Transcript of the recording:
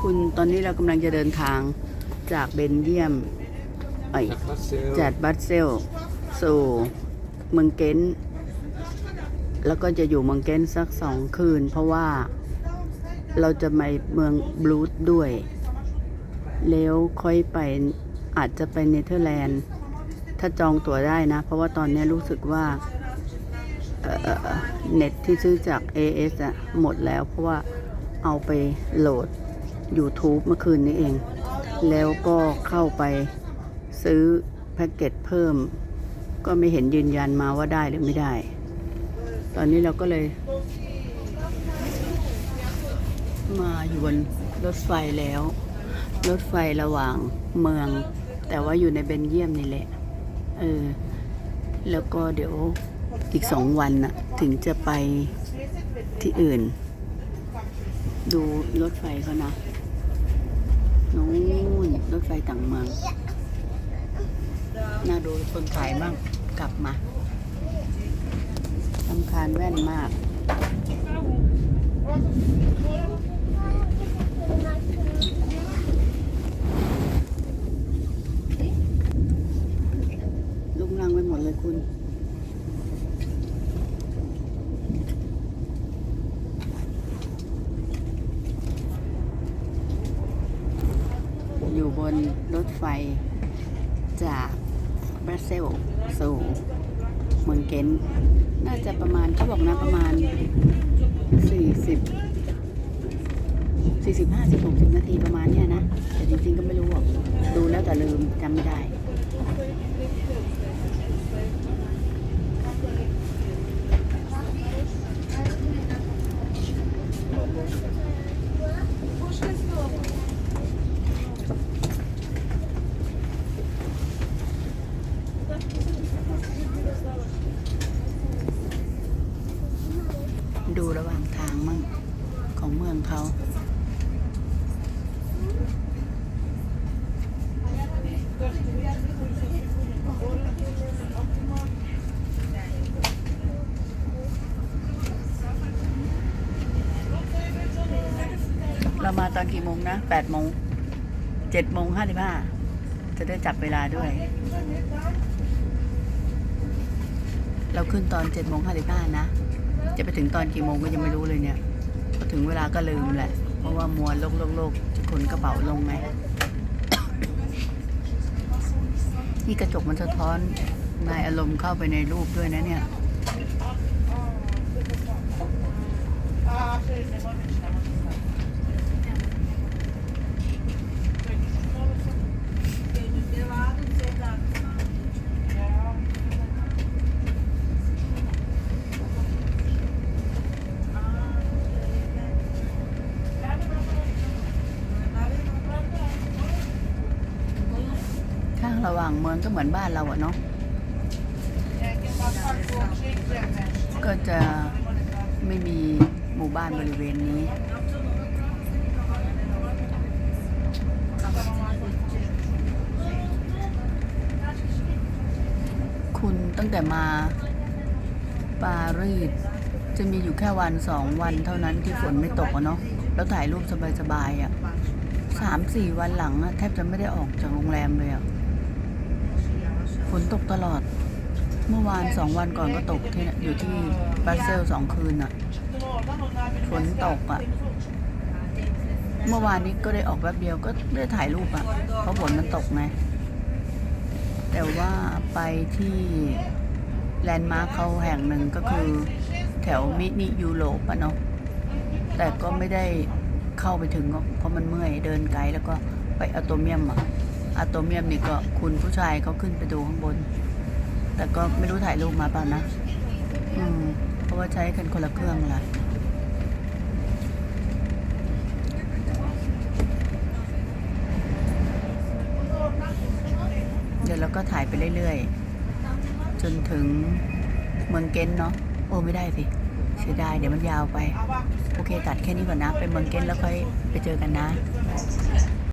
คุณตอนนี้เรากำลังจะเดินทางจากเบนเยียมไอยจากรัสเซลจากบัสเซลสู่เมืองเกนต์แล้วก็จะอยู่เมืองเกนต์สักสองคืน เพราะว่าเราจะไปเมืองบลูธด้วย แล้วค่อยไปอาจจะไปเนเธอร์แลนด์ ถ้าจองตั๋วได้นะ เพราะว่าตอนนี้รู้สึกว่าเอ่อเน็ตที่ซื้อจาก AS อะหมดแล้วเพราะว่าเอาไปโหลด YouTube เมื่อคืนนี้เอง แล้วก็เข้าไปซื้อแพ็กเกจเพิ่ม ก็ไม่เห็นยืนยันมาว่าได้หรือไม่ได้ ตอนนี้เราก็เลย มาอยู่บนรถไฟแล้ว รถไฟระหว่างเมือง แต่ว่าอยู่ในเบนเยียมนี่แหละ เออ แล้วก็เดี๋ยวอีกสองวันน่ะ ถึงจะไปที่อื่น ดูรถไฟเขานะ นู้นรถไฟต่างเมือง น่าดูคนขายมั่งกลับมาทำคาญแว่นมากลุกนั่งไปหมดเลยคุณ บนรถไฟจากบรัสเซลสู่เมืองเกนน่าจะประมาณเขาบอกนะประมาณ 40 40 50 60นาทีประมาณเนี้ยนะ แต่จริงๆก็ไม่รู้หรอก ดูแล้วแต่ลืมจำไม่ได้ระหว่างทางมั่ง ของเมืองเขาเรามาตอนกี่โมงนะแปดโมงเจ็ดโมงห้าสิบห้าจะได้จับเวลาด้วย เราขึ้นตอนเจ็ดโมงห้าสิบห้านะ จะไปถึงตอนกี่โมงก็ยังไม่รู้เลยเนี่ย ถึงเวลาก็ลืมแหละ เพราะว่ามัวโลกโลกโลกจะขนกระเป๋าลงไง นี่กระจกมันสะท้อนนายอารมณ์เข้าไปในรูปด้วยนะเนี่ย ข้างระหว่างเมืองก็เหมือนบ้านเราอะเนาะก็จะไม่มีหมู่บ้านบริเวณนี้ คุณตั้งแต่มาปารีสจะมีอยู่แค่วันสองวันเท่านั้นที่ฝนไม่ตกอะเนาะแล้วถ่ายรูปสบายๆอะสามสี่วันหลังอะแทบจะไม่ได้ออกจากโรงแรมเลยอะ ฝนตกตลอด เมื่อวานสองวันก่อนก็ตกที่อยู่ที่บรัสเซลสองคืนอะฝนตกอะเมื่อวานนี้ก็ได้ออกแป๊บเดียวก็ได้ถ่ายรูปอะเพราะฝนมันตกไง แต่ว่าไปที่แลนด์มาร์คเขาแห่งหนึ่งก็คือแถวมินิยูโรปอะเนาะ แต่ก็ไม่ได้เข้าไปถึงเพราะมันเมื่อยเดินไกลแล้วก็ไปอะโตเมียมอะ อะโตเมียมนี่ก็คุณผู้ชายเขาขึ้นไปดูข้างบน แต่ก็ไม่รู้ถ่ายรูปมาเปล่านะ อืม เพราะว่าใช้กันคนละเครื่องแหละเดี๋ยวเราก็ถ่ายไปเรื่อยๆ จนถึงเมืองเกนเนาะ โอ้ไม่ได้สิ เสียดายเดี๋ยวมันยาวไป โอเคตัดแค่นี้ก่อนนะ ไปเมืองเกนแล้วค่อยไปเจอกันนะ